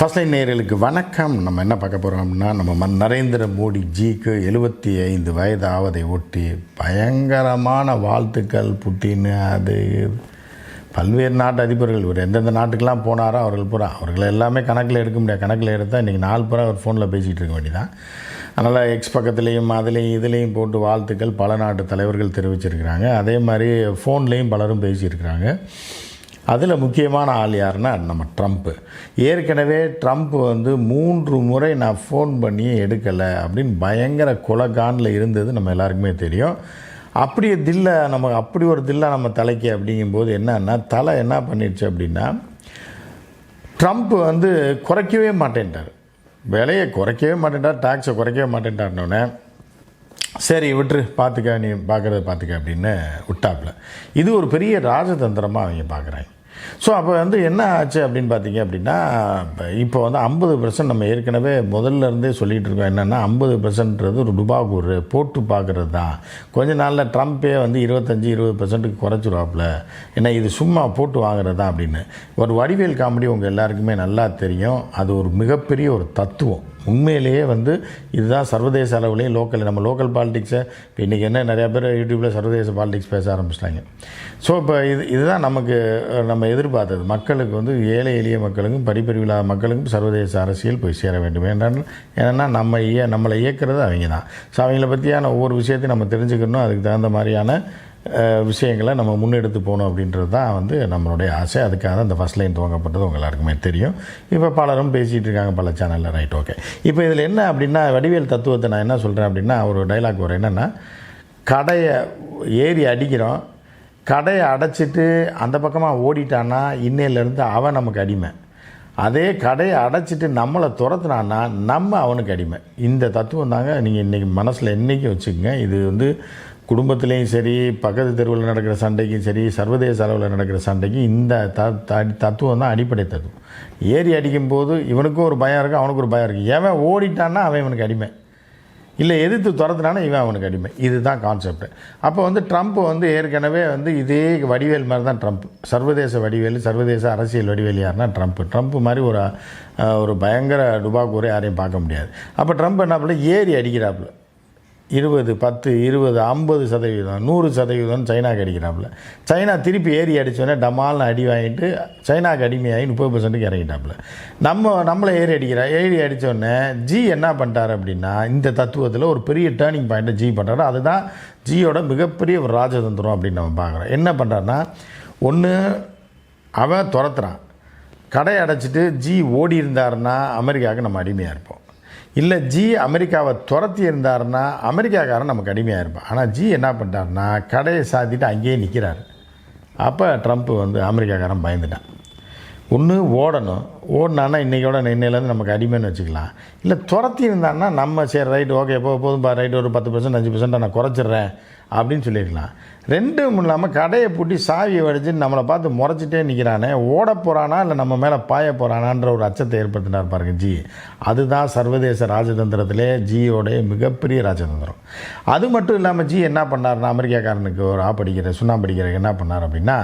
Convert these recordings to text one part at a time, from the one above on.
First line நேர்களுக்கு வணக்கம். நம்ம என்ன பார்க்க போகிறோம் அப்படின்னா நம்ம நரேந்திர மோடி ஜிக்கு எழுபத்தி ஐந்து வயது ஆவதை ஒட்டி பயங்கரமான வாழ்த்துக்கள் புட்டின்னு அது பல்வேறு நாட்டு அதிபர்கள் இவர் எந்தெந்த நாட்டுக்கெல்லாம் போனாரோ அவர்கள் பூரா அவர்களை எல்லாமே கணக்கில் எடுக்க முடியாது. கணக்கில் எடுத்தால் இன்றைக்கி நாலு பூரா அவர் ஃபோனில் பேசிகிட்டு இருக்க வேண்டியதான் அதனால் எக்ஸ் பக்கத்துலேயும் அதுலேயும் இதுலேயும் போட்டு வாழ்த்துக்கள் பல நாட்டு தலைவர்கள் தெரிவிச்சிருக்கிறாங்க. அதே மாதிரி ஃபோன்லேயும் பலரும் பேசியிருக்கிறாங்க. அதில் முக்கியமான ஆள் யாருன்னா நம்ம ட்ரம்ப்பு ஏற்கனவே ட்ரம்ப் வந்து மூன்று முறை நான் ஃபோன் பண்ணி எடுக்கலை அப்படின்னு பயங்கர குலகானில் இருந்தது நம்ம எல்லாருக்குமே தெரியும். அப்படி தில்லை நம்ம அப்படி ஒரு தில்லை நம்ம தலைக்கு அப்படிங்கும்போது என்னன்னா தலை என்ன பண்ணிடுச்சு அப்படின்னா ட்ரம்ப் வந்து குறைக்கவே மாட்டேன்ட்டார். விலையை குறைக்கவே மாட்டேன்ட்டார் டாக்ஸை குறைக்கவே மாட்டேன்ட்டார்னோடனே சரி விட்டுரு பார்த்துக்க நீ பார்க்குறத பார்த்துக்க அப்படின்னு விட்டாப்புல. இது ஒரு பெரிய ராஜதந்திரமாக அவங்க பார்க்குறாங்க ஸோ அப்போ வந்து என்ன ஆச்சு அப்படின்னு பார்த்தீங்க அப்படின்னா இப்போ இப்போ வந்து ஐம்பது பர்சன்ட் நம்ம ஏற்கனவே முதல்ல இருந்தே சொல்லிகிட்டு இருக்கோம். என்னென்னா ஐம்பது பர்சன்ட்றது ஒரு டுபாகூர் போட்டு பார்க்குறது தான். கொஞ்ச நாளில் ட்ரம்ப்பே வந்து இருபத்தஞ்சி இருபது பர்சன்ட்டுக்கு குறைச்சிருவாப்புல. ஏன்னா இது சும்மா போட்டு வாங்குறது தான் அப்படின்னு. ஒரு வடிவேல் காமெடி உங்கள் எல்லாருக்குமே நல்லா தெரியும். அது ஒரு மிகப்பெரிய ஒரு தத்துவம். உண்மையிலேயே வந்து இதுதான் சர்வதேச அளவுலேயும் லோக்கல் நம்ம லோக்கல் பாலிடிக்ஸை இப்போ இன்றைக்கி என்ன நிறையா பேர் யூடியூப்பில் சர்வதேச பாலிடிக்ஸ் பேச ஆரம்பிச்சிட்டாங்க. ஸோ இப்போ இது இதுதான் நமக்கு நம்ம எதிர்பார்த்தது. மக்களுக்கு வந்து ஏழை எளிய மக்களுக்கும் படிப்பறிவில்லாத மக்களுக்கும் சர்வதேச அரசியல் போய் சேர வேண்டும். ஏன்னா ஏன்னா நம்ம இய நம்மளை இயக்கிறது அவங்க தான் ஸோ அவங்கள பற்றியான ஒவ்வொரு விஷயத்தையும் நம்ம தெரிஞ்சுக்கணும். அதுக்கு தகுந்த மாதிரியான விஷயங்களை நம்ம முன்னெடுத்து போகணும் அப்படின்றது தான் வந்து நம்மளுடைய ஆசை. அதுக்காக தான் இந்த ஃபஸ்ட் லைன் துவங்கப்பட்டது உங்கள் எல்லாருக்குமே தெரியும். இப்போ பலரும் பேசிகிட்டு இருக்காங்க பல சேனலில் ரைட் ஓகே இப்போ இதில் என்ன அப்படின்னா வடிவேல் தத்துவத்தை நான் என்ன சொல்கிறேன் அப்படின்னா ஒரு டைலாக் வரும். என்னென்னா கடையை ஏறி அடிக்கிறோம். கடையை அடைச்சிட்டு அந்த பக்கமாக ஓடிட்டான்னா இன்னையிலேருந்து அவன் நமக்கு அடிமை. அதே கடையை அடைச்சிட்டு நம்மளை துரத்துனான்னா நம்ம அவனுக்கு அடிமை. இந்த தத்துவம் தாங்க நீங்கள் இன்றைக்கி மனசில் என்றைக்கும் வச்சுக்கோங்க. இது வந்து குடும்பத்துலேயும் சரி பக்கத்து தெருவில் நடக்கிற சண்டைக்கும் சரி சர்வதேச அளவில் நடக்கிற சண்டைக்கும் இந்த த தத்துவம் தான் அடிப்படை தத்துவம். ஏறி அடிக்கும்போது இவனுக்கும் ஒரு பயம் இருக்குது அவனுக்கு ஒரு பயம் இருக்குது எவன் ஓடிட்டான்னா அவன் இவனுக்கு அடிமை. இல்லை எதிர்த்து துரத்துனானா இவன் அவனுக்கு அடிமை. இதுதான் கான்செப்ட் அப்போ வந்து ட்ரம்ப் வந்து ஏற்கனவே வந்து இதே வடிவேல் மாதிரி தான் ட்ரம்ப் சர்வதேச வடிவேல் சர்வதேச அரசியல் வடிவேல் யாருன்னா ட்ரம்ப் ட்ரம்ப் மாதிரி ஒரு ஒரு பயங்கர டுபாக்கூரை யாரையும் பார்க்க முடியாது. அப்போ ட்ரம்ப் என்ன பண்ணல ஏறி அடிக்கிறாப்புல. இருபது பத்து இருபது ஐம்பது சதவீதம் நூறு சதவீதம் சைனாக்கு அடிக்கிறாப்புல. சைனா திருப்பி ஏறி அடித்தோடனே டமால்னு அடி வாங்கிட்டு சைனாக்கு அடிமையாகி முப்பது பர்சன்ட்டுக்கு இறங்கிட்டாப்புல. நம்ம நம்மளை ஏறி அடிக்கிறா ஏறி அடித்தோடனே ஜி என்ன பண்ணிட்டார் அப்படின்னா இந்த தத்துவத்தில் ஒரு பெரிய டேர்னிங் பாயிண்ட்டை ஜி பண்ணுறாரு அதுதான் ஜியோட மிகப்பெரிய ஒரு ராஜதந்திரம் அப்படின்னு நம்ம பார்க்குறோம். என்ன பண்ணுறாருன்னா ஒன்று அவன் துரத்துறான். கடை அடைச்சிட்டு ஜி ஓடி இருந்தாருன்னா அமெரிக்காவுக்கு நம்ம அடிமையாக இருப்போம். இல்லை ஜி அமெரிக்காவை துரத்தி இருந்தாருன்னா அமெரிக்காக்காரன் நமக்கு அடிமையாக இருப்பான். ஆனால் ஜி என்ன பண்ணிட்டாருன்னா கடையை சாத்திட்டு அங்கேயே நிற்கிறாரு அப்போ ட்ரம்ப் வந்து அமெரிக்காக்காரன் பயந்துட்டான். ஒன்று ஓடணும். ஓடினான்னா இன்றைக்கோட இன்னையிலேருந்து நமக்கு அடிமைன்னு வச்சுக்கலாம். இல்லை துரத்தி இருந்தான்னா நம்ம சரி ரைட் ஓகே எப்போ போதும் பா ரைட் ஒரு பத்து பர்சன்ட் அஞ்சு பர்சன்ட் நான் குறைச்சிட்றேன் அப்படின்னு சொல்லியிருக்கலாம். ரெண்டும் இல்லாமல் கடையை பூட்டி சாவியை வடிச்சு நம்மளை பார்த்து முறைச்சிட்டே நிற்கிறானே ஓட போகிறானா இல்லை நம்ம மேலே பாய போகிறானான்ற ஒரு அச்சத்தை ஏற்படுத்தினார் பாருங்க ஜி. அதுதான் சர்வதேச ராஜதந்திரத்திலே ஜியோடைய மிகப்பெரிய ராஜதந்திரம். அது மட்டும் இல்லாமல் ஜி என்ன பண்ணார்னா அமெரிக்காக்காரனுக்கு ஒரு ஆப்படிக்கிற சுண்ணாம்படிக்கிறதுக்கு என்ன பண்ணார் அப்படின்னா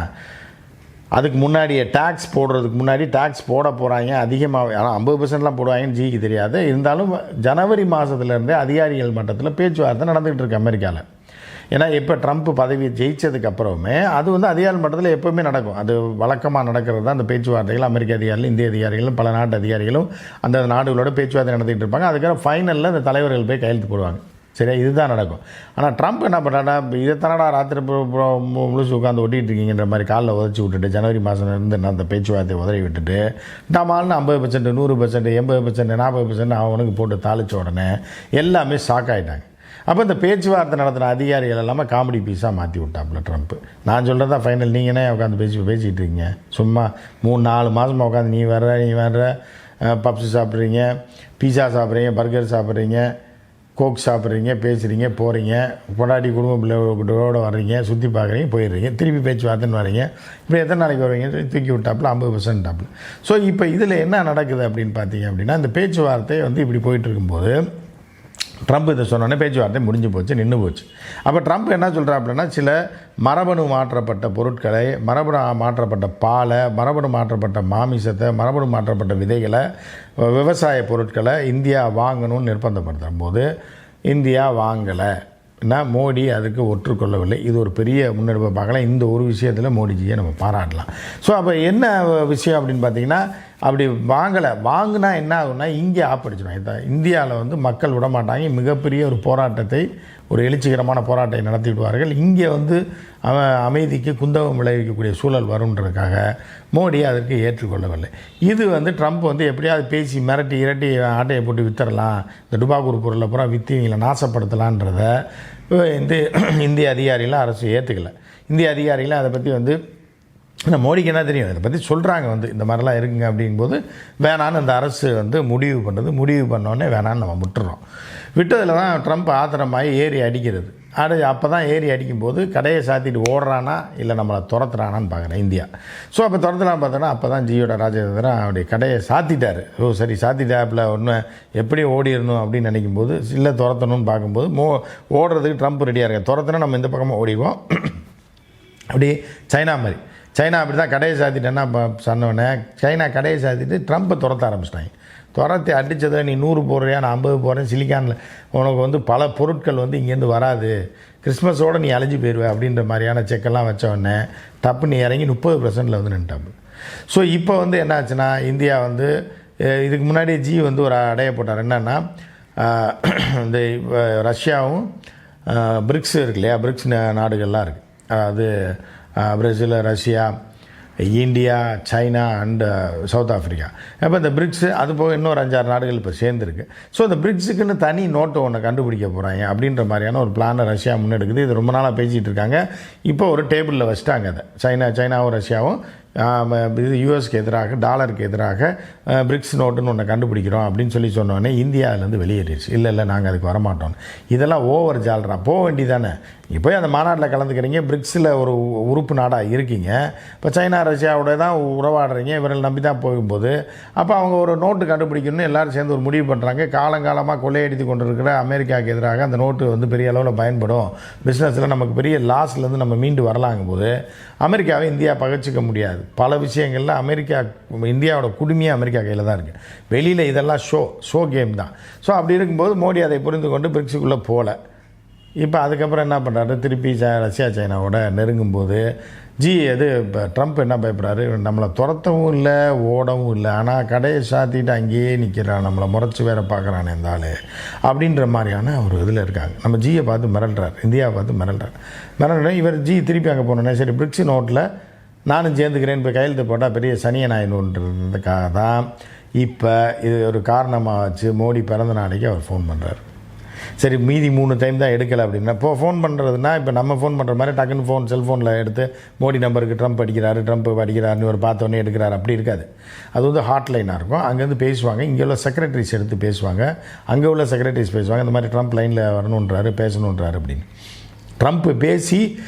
அதுக்கு முன்னாடியே டேக்ஸ் போடுறதுக்கு முன்னாடி டேக்ஸ் போட போகிறாங்க அதிகமாக ஆனால் ஐம்பது பர்சன்ட்லாம் போடுவாங்கன்னு ஜிக்கு தெரியாது. இருந்தாலும் ஜனவரி மாதத்துலேருந்தே அதிகாரிகள் மட்டத்தில் பேச்சுவார்த்தை நடந்துகிட்டு இருக்கு அமெரிக்காவில் ஏன்னா இப்போ ட்ரம்ப் பதவி ஜெயிச்சதுக்கு அப்புறமே அது வந்து அதிகாரி மட்டத்தில் எப்போவுமே நடக்கும். அது வழக்கமாக நடக்கிறது தான் அந்த பேச்சுவார்த்தைகள் அமெரிக்க அதிகாரிகளும் இந்திய அதிகாரிகளும் பல நாட்டு அதிகாரிகளும் அந்த நாடுகளோட பேச்சுவார்த்தை நடத்திட்டு இருப்பாங்க. அதுக்கப்புறம் ஃபைனலில் அந்த தலைவர்கள் போய் கையெழுத்து போடுவாங்க. சரியா? இதுதான் நடக்கும். ஆனால் ட்ரம்ப் என்ன பண்ணுறாடா இதை தானடா ராத்திரி மு- முழுசு உட்காந்து ஒட்டிகிட்டு இருக்கீங்கன்ற மாதிரி காலில் உதச்சி விட்டுட்டு ஜனவரி மாதம்லேருந்து நான் அந்த பேச்சுவார்த்தையை உதறி விட்டுட்டு டமால்னு ஐம்பது பர்சன்ட் நூறு பர்சன்ட் எண்பது பர்சன்ட் நாற்பது பர்சன்ட் அவனுக்கு போட்டு தாளிச்ச உடனே எல்லாமே ஷாக் ஆகிட்டாங்க அப்போ இந்த பேச்சுவார்த்தை நடத்தின அதிகாரிகள் எல்லாமே காமெடி பீஸாக மாற்றி விட்டாப்புல ட்ரம்ப் நான் சொல்கிறதா ஃபைனல் நீங்களே உட்காந்து பேசி பேசிகிட்டு இருக்கீங்க? சும்மா மூணு நாலு மாதமாக உட்காந்து நீ வர்ற நீ வர்ற பப்ஸ் சாப்பிட்றீங்க பீஸா சாப்பிட்றீங்க பர்கர் சாப்பிட்றீங்க கோக் சாப்பிட்றீங்க பேசுகிறீங்க போகிறீங்க கொண்டாடி குடும்ப பிள்ளைகளோட வர்றீங்க சுற்றி பார்க்குறீங்க போயிடுறீங்க திருப்பி பேச்சுவார்த்தைன்னு வரீங்க. இப்போ எத்தனை நாளைக்கு வருவீங்க? சொல்லி தூக்கி விட்டாப்புல ஐம்பது பர்சன்ட் டாப்புல. ஸோ இப்போ இதில் என்ன நடக்குது அப்படின்னு பார்த்தீங்க அப்படின்னா இந்த பேச்சுவார்த்தை வந்து இப்படி போயிட்டு இருக்கும்போது ட்ரம்ப் இதை சொன்னோன்னே பேச்சுவார்த்தை முடிஞ்சு போச்சு நின்று போச்சு. அப்போ ட்ரம்ப் என்ன சொல்கிறா அப்படின்னா சில மரபணு மாற்றப்பட்ட பொருட்களை மரபணு மாற்றப்பட்ட பாலை மரபணு மாற்றப்பட்ட மாமிசத்தை மரபணு மாற்றப்பட்ட விதைகளை விவசாய பொருட்களை இந்தியா வாங்கணும்னு நிர்பந்தப்படுத்தும் போது இந்தியா வாங்கலை. நான் மோடி அதுக்கு ஒற்றுக்கொள்ளவில்லை. இது ஒரு பெரிய முன்னெடுப்பை பார்க்கலாம். இந்த ஒரு விஷயத்தில் மோடிஜியை நம்ம பாராட்டலாம். ஸோ அப்போ என்ன விஷயம் அப்படின்னு பார்த்தீங்கன்னா அப்படி வாங்கலை. வாங்கினா என்ன ஆகும்னா இங்கே ஆப்படிச்சிடும் இதை இந்தியாவில் வந்து மக்கள் விடமாட்டாங்க மிகப்பெரிய ஒரு போராட்டத்தை ஒரு எழுச்சிகரமான போராட்டத்தை நடத்திவிடுவார்கள் இங்கே வந்து அவ அமைதிக்கு குந்தகம் விளைவிக்கக்கூடிய சூழல் வரும்ன்றதுக்காக மோடி அதற்கு ஏற்றுக்கொள்ளவில்லை. இது வந்து ட்ரம்ப் வந்து எப்படியாவது பேசி மிரட்டி இரட்டி ஆட்டையை போட்டு வித்தரலாம். இந்த டுபாக்கூர் பொருளை பூரா விற்று இவங்களை நாசப்படுத்தலான்றத இந்த இந்திய அதிகாரிகளும் அரசு ஏற்றுக்கலை இந்திய அதிகாரிகளும் அதை பற்றி வந்து ஆனால் மோடிக்கு என்ன தெரியும்? இதை பற்றி சொல்கிறாங்க வந்து இந்த மாதிரிலாம் இருக்குங்க அப்படிங்கும்போது வேணான்னு அந்த அரசு வந்து முடிவு பண்ணுறது முடிவு பண்ணோடனே வேணான்னு நம்ம விட்டுறோம். விட்டதில் தான் ட்ரம்ப் ஆத்திரமாகி ஏறி அடிக்கிறது. அடி அப்போ தான் ஏறி அடிக்கும்போது கடையை சாத்திட்டு ஓடுறானா இல்லை நம்மளை துரத்துறானான்னு பார்க்குறேன் இந்தியா. ஸோ அப்போ துரத்துறான்னு பார்த்தோன்னா அப்போ தான் ஜியோட ராஜேந்திரன் அவருடைய கடையை சாத்திட்டார். ஓ சரி சாத்திட்டாப்பில் ஒன்று எப்படி ஓடிடணும் அப்படின்னு நினைக்கும் போது இல்லை துரத்தணும்னு பார்க்கும்போது மோ ஓடுறதுக்கு ட்ரம்ப் ரெடியாக இருக்கார். துரத்துனா நம்ம இந்த பக்கமாக ஓடிவோம் அப்படி சைனா மாதிரி. சைனா அப்படி தான் கடையை சாத்திட்டேன்னா சொன்னோடனே சைனா கடையை சாத்திட்டு ட்ரம்ப்பை துரத்த ஆரம்பிச்சிட்டாங்க. துரத்தி அடித்ததில் நீ நூறு போடுறியா நான் ஐம்பது போடுறேன் சிலிக்கானில் உனக்கு வந்து பல பொருட்கள் வந்து இங்கேருந்து வராது. கிறிஸ்மஸோடு நீ அழிஞ்சு போயிடுவே அப்படின்ற மாதிரியான செக்கெல்லாம் வச்ச தப்பு டப்பு நீ இறங்கி முப்பது பர்சன்ட்டில் வந்து நின்ட்டாப்பு ஸோ இப்போ வந்து என்ன ஆச்சுன்னா இந்தியா வந்து இதுக்கு முன்னாடி ஜி வந்து ஒரு அடைய போட்டார். என்னென்னா இந்த ரஷ்யாவும் பிரிக்ஸ் இருக்கு இல்லையா? பிரிக்ஸ் நாடுகள்லாம் இருக்குது அது Brazil Russia India China and South Africa அப்போ இந்த பிரிக்ஸு அது போக இன்னொரு அஞ்சாறு நாடுகள் இப்போ சேர்ந்துருக்கு. ஸோ இந்த பிரிக்ஸுக்குன்னு தனி நோட்டை ஒன்று கண்டுபிடிக்க போகிறாங்க அப்படின்ற மாதிரியான ஒரு பிளானை ரஷ்யா முன்னெடுக்குது. இது ரொம்ப நாளாக பேசிகிட்டு இருக்காங்க. இப்போ ஒரு டேபிளில் வச்சுட்டாங்க அதை. சைனா சைனாவும் ரஷ்யாவும் இது யூஎஸ்க்கு எதிராக டாலருக்கு எதிராக பிரிக்ஸ் நோட்டுன்னு ஒன்று கண்டுபிடிக்கிறோம் அப்படின்னு சொல்லி சொன்னோடனே இந்தியாவிலேருந்து வெளியேறிடுச்சு. இல்லை இல்லை நாங்கள் அதுக்கு வரமாட்டோம். இதெல்லாம் ஓவர் ஜால்ரா போக வேண்டியதானே? நீங்கள் போய் அந்த மாநாட்டில் கலந்துக்கிறீங்க. பிரிக்ஸில் ஒரு உறுப்பு நாடாக இருக்கீங்க. இப்போ சைனா ரஷ்யாவோட தான் உறவாடுறீங்க. இவர்கள் நம்பி தான் போகும்போது. அப்போ அவங்க ஒரு நோட்டு கண்டுபிடிக்கணும்னு எல்லோரும் சேர்ந்து ஒரு முடிவு பண்ணுறாங்க காலங்காலமாக கொள்ளையடித்து கொண்டு இருக்கிற அமெரிக்காவுக்கு எதிராக அந்த நோட்டு வந்து பெரிய அளவில் பயன்படும். பிஸ்னஸில் நமக்கு பெரிய லாஸ்லேருந்து நம்ம மீண்டு வரலாங்கும் போது அமெரிக்காவை இந்தியா பகச்சிக்க முடியாது. பல விஷயங்களில் அமெரிக்கா இந்தியாவோட குடுமையாக அமெரிக்கா கையில் தான் இருக்குது வெளியில் இதெல்லாம் ஷோ ஷோ கேம் தான். ஸோ அப்படி இருக்கும்போது மோடி அதை புரிந்து கொண்டு பிரிக்ஸுக்குள்ளே போகல இப்போ அதுக்கப்புறம் என்ன பண்ணுறாரு திருப்பி ச- ரஷ்யா சைனாவோட நெருங்கும்போது ஜி எது இப்போ ட்ரம்ப் என்ன பயப்படுறாரு? நம்மளை துரத்தவும் இல்லை ஓடவும் இல்லை. ஆனால் கடையை சாத்திட்டு அங்கேயே நிற்கிறான் நம்மளை முறைச்சி வேற பார்க்குறானே இந்த ஆள். அப்படின்ற மாதிரியான ஒரு இதில் இருக்காங்க. நம்ம ஜியை பார்த்து மிரள்றாரு. இந்தியாவை பார்த்து மிரள்றாரு. மிரள்ற இவர் ஜி திருப்பி அங்கே போனோன்னே சரி பிரிக்ஸ் நோட்டில் நானும் சேர்ந்துக்கிறேன். இப்போ கையெழுத்து போட்டால் பெரிய சனியன் ஆயிடுன்றதுக்காக தான் இப்போ இது ஒரு காரணமாக வச்சு மோடி பிறந்த நாளைக்கு அவர் ஃபோன் பண்ணுறாரு சரி மீதி மூணு டைம் தான் எடுக்கலை அப்படின்னா இப்போ ஃபோன் பண்ணுறதுனா இப்போ நம்ம ஃபோன் பண்ணுற மாதிரி டக்குன்னு ஃபோன் செல்ஃபோனில் எடுத்து மோடி நம்பருக்கு ட்ரம்ப் அடிக்கிறாரு ட்ரம்ப் அடிக்கிறாருன்னு ஒரு பார்த்தோன்னே எடுக்கிறாரு. அப்படி இருக்காது. அது வந்து ஹாட்லைனாக இருக்கும். அங்கேருந்து பேசுவாங்க. இங்கே உள்ள செக்ரட்டரிஸ் எடுத்து பேசுவாங்க. அங்கே உள்ள செக்ரட்டரிஸ் பேசுவாங்க. இந்த மாதிரி ட்ரம்ப் லைனில் வரணுன்றாரு பேசணுன்றாரு அப்படின்னு. ட்ரம்ப் பேசி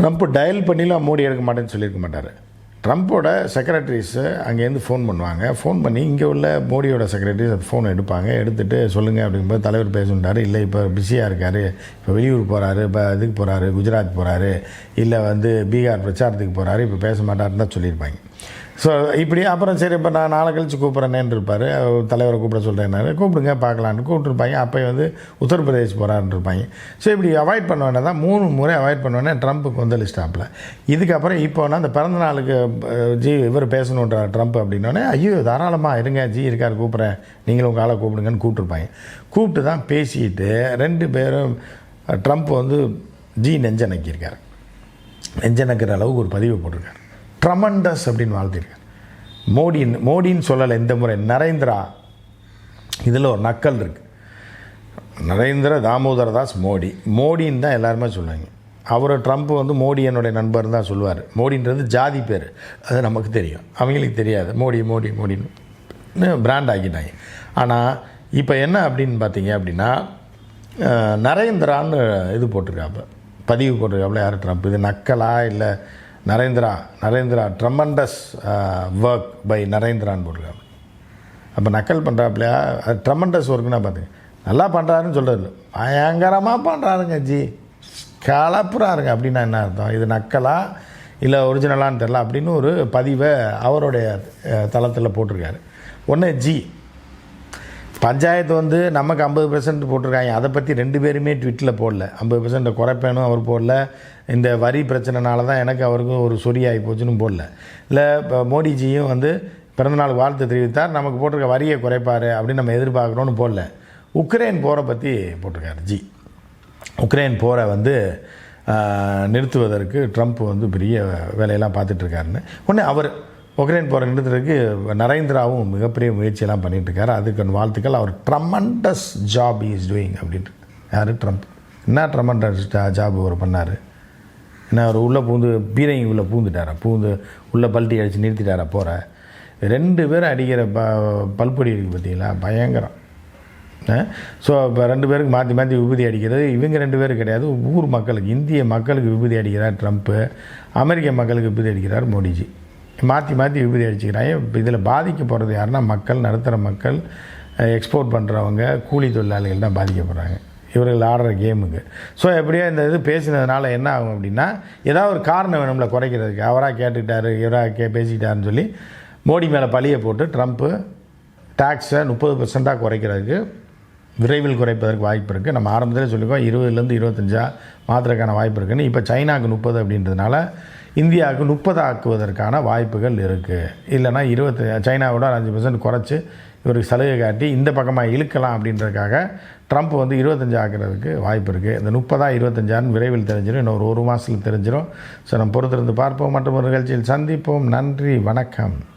ட்ரம்ப் டயல் பண்ணிலாம் மோடி எடுக்க மாட்டேன்னு சொல்லியிருக்க மாட்டார். ட்ரம்ப்போட செக்ரட்டரிஸு அங்கேருந்து ஃபோன் பண்ணுவாங்க. ஃபோன் பண்ணி இங்கே உள்ள மோடியோட செக்ரட்டரிஸ் அந்த ஃபோன் எடுப்பாங்க. எடுத்துகிட்டு சொல்லுங்கள் அப்படிங்கும்போது தலைவர் பேசுன்றாரு இல்லை இப்போ பிஸியாக இருக்கார். இப்போ வெளியூர் போகிறாரு இப்போ இதுக்கு போகிறாரு குஜராத் போகிறாரு இல்லை வந்து பீகார் பிரச்சாரத்துக்கு போகிறாரு இப்போ பேச மாட்டாருன்னு தான் சொல்லியிருப்பாங்க. ஸோ இப்படி அப்புறம் சரி இப்போ நான் நாளை கழித்து கூப்பிட்றேன்னு இருப்பார்? தலைவரை கூப்பிட சொல்கிறேன்னாரு கூப்பிடுங்க பார்க்கலான்னு கூப்பிட்ருப்பாங்க அப்போ வந்து உத்தரப்பிரதேஷ் போகிறான்னு இருப்பாங்க ஸோ இப்படி அவாய்ட் பண்ண தான் மூணு முறை அவாய்ட் பண்ண வேணா ட்ரம்ப்புக்கு வந்து லிஸ்டாப்பில் இதுக்கப்புறம் இப்போனா அந்த பிறந்த நாளுக்கு ஜி இவர் பேசணுன்ற ட்ரம்ப் அப்படின்னோடனே ஐயோ தாராளமாக இருங்க. ஜி இருக்கார் கூப்பிட்றேன். நீங்களும் உங்கள் ஆளை கூப்பிடுங்கன்னு கூப்பிட்டுருப்பாங்க. கூப்பிட்டு தான் பேசிட்டு ரெண்டு பேரும் ட்ரம்ப் வந்து ஜி நெஞ்ச நக்கியிருக்காரு. நெஞ்ச நக்கிற அளவுக்கு ஒரு பதிவு போட்டிருக்காரு. ட்ரமண்டஸ் அப்படின்னு வாழ்ந்தீர்கள் மோடின்னு மோடின்னு சொல்லலை இந்த முறை நரேந்திரா. இதில் ஒரு நக்கல் இருக்குது நரேந்திர தாமோதர தாஸ் மோடி. மோடின்னு தான் எல்லாருமே சொல்லுவாங்க. அவர் ட்ரம்ப் வந்து மோடி என்னுடைய நண்பர் தான் சொல்லுவார். மோடின்றது ஜாதி பேர். அது நமக்கு தெரியும். அவங்களுக்கு தெரியாது. மோடி மோடி மோடின்னு. பிராண்ட் ஆக்கிட்டாங்க. ஆனால் இப்போ என்ன அப்படின்னு பார்த்தீங்க அப்படின்னா நரேந்திரான்னு இது போட்டிருக்காப்ப பதிவு போட்டிருக்காப்புல யார் ட்ரம்ப்? இது நக்கலா இல்லை Narendra Narendra tremendous work by நரேந்திரான்னு போட்டிருக்காப்புல அப்போ நக்கல் பண்ணுறாப்புலையா அது ட்ரமண்டஸ் ஒர்க்குன்னா பார்த்தீங்க நல்லா பண்ணுறாருன்னு சொல்கிறது பயங்கரமாக பண்ணுறாருங்க ஜி. கலப்புறாருங்க. அப்படின்னா என்ன அர்த்தம்? இது நக்கலா? இல்லை ஒரிஜினலான்னு தெரில அப்படின்னு ஒரு பதிவை அவருடைய தளத்தில் போட்டிருக்காரு. ஒன்று ஜி. பஞ்சாயத்து வந்து நமக்கு ஐம்பது பெர்சன்ட் போட்டிருக்காங்க. அதை பற்றி ரெண்டு பேருமே ட்விட்டில் போடல. ஐம்பது பெர்சன்ட்டை குறைப்பேனும் அவர் போடல. இந்த வரி பிரச்சனைனால தான் எனக்கு அவருக்கும் ஒரு சொரியாகி போச்சுன்னு போடல. இல்லை இப்போ மோடிஜியும் வந்து பிறந்தநாள் வாழ்த்து தெரிவித்தார். நமக்கு போட்டிருக்க வரியை குறைப்பார் அப்படின்னு நம்ம எதிர்பார்க்குறோன்னு போடல. உக்ரைன் போரை பற்றி போட்டிருக்காரு ஜி. உக்ரைன் போரை வந்து நிறுத்துவதற்கு ட்ரம்ப் வந்து பெரிய வேலையெல்லாம் பார்த்துட்ருக்காருன்னு உடனே அவர் உக்ரைன் போரை நிறுத்துறதுக்கு நரேந்திராவும் மிகப்பெரிய முயற்சியெல்லாம் பண்ணிகிட்டு அதுக்கு வாழ்த்துக்கள். அவர் ட்ரமண்டஸ் ஜாப் இஸ் டூயிங் அப்படின்ட்டு. யார்? ட்ரம்ப் என்ன ட்ரமண்டஸ் ஜாப் அவர் பண்ணார்? என்ன அவர் உள்ளே பூந்து பீரங்கி உள்ளே பூந்துட்டாரா? பூந்து உள்ளே பல்ட்டி அடித்து நிறுத்திட்டாரா போகிற ரெண்டு பேரும் அடிக்கிற ப பல்பொடி இருக்குது பார்த்தீங்களா? பயங்கரம். ஸோ இப்போ ரெண்டு பேருக்கு மாற்றி மாற்றி விபூதி அடிக்கிறது. இவங்க ரெண்டு பேரும் கிடையாது. ஊர் மக்களுக்கு இந்திய மக்களுக்கு விபூதி அடிக்கிறார் ட்ரம்ப்பு அமெரிக்க மக்களுக்கு விபூதி அடிக்கிறார் மோடிஜி. மாற்றி மாற்றி விபதி அடிச்சுக்கிறாங்க. இப்போ இதில் பாதிக்க போகிறது யாருன்னா மக்கள் நடுத்தர மக்கள் எக்ஸ்போர்ட் பண்ணுறவங்க கூலி தொழிலாளிகள் தான் பாதிக்கப்படுறாங்க இவர்கள் ஆடுற கேமுக்கு ஸோ எப்படியோ இந்த இது பேசினதுனால என்ன ஆகும் அப்படின்னா ஏதாவது ஒரு காரணம் வேணும்ல குறைக்கிறதுக்கு. அவராக கேட்டுக்கிட்டாரு இவராக கே பேசிக்கிட்டாருன்னு சொல்லி மோடி மேலே பழியை போட்டு ட்ரம்ப்பு டேக்ஸை முப்பது பர்சண்ட்டாக குறைக்கிறதுக்கு விரைவில் குறைப்பதற்கு வாய்ப்பு இருக்குது நம்ம ஆரம்பத்தில் சொல்லிக்கோம் இருபதுலேருந்து இருபத்தஞ்சா மாத்திரக்கான வாய்ப்பு இருக்குன்னு. இப்போ சைனாவுக்கு முப்பது அப்படின்றதுனால இந்தியாவுக்கு முப்பது ஆக்குவதற்கான வாய்ப்புகள் இருக்குது இல்லைனா இருபத்தி சைனாவோட ஒரு அஞ்சு பர்சன்ட் குறைச்சி இவருக்கு சலுகை காட்டி இந்த பக்கமாக இழுக்கலாம் அப்படின்றதுக்காக ட்ரம்ப் வந்து இருபத்தஞ்சு ஆக்குறதுக்கு வாய்ப்பு இருக்குது இந்த முப்பதா இருபத்தஞ்சான்னு விரைவில் தெரிஞ்சிடும் இன்னொரு ஒரு மாதத்தில் தெரிஞ்சிடும் ஸோ நம்ம பொறுத்திருந்து பார்ப்போம். மற்றும் ஒரு நிகழ்ச்சியில் சந்திப்போம். நன்றி. வணக்கம்.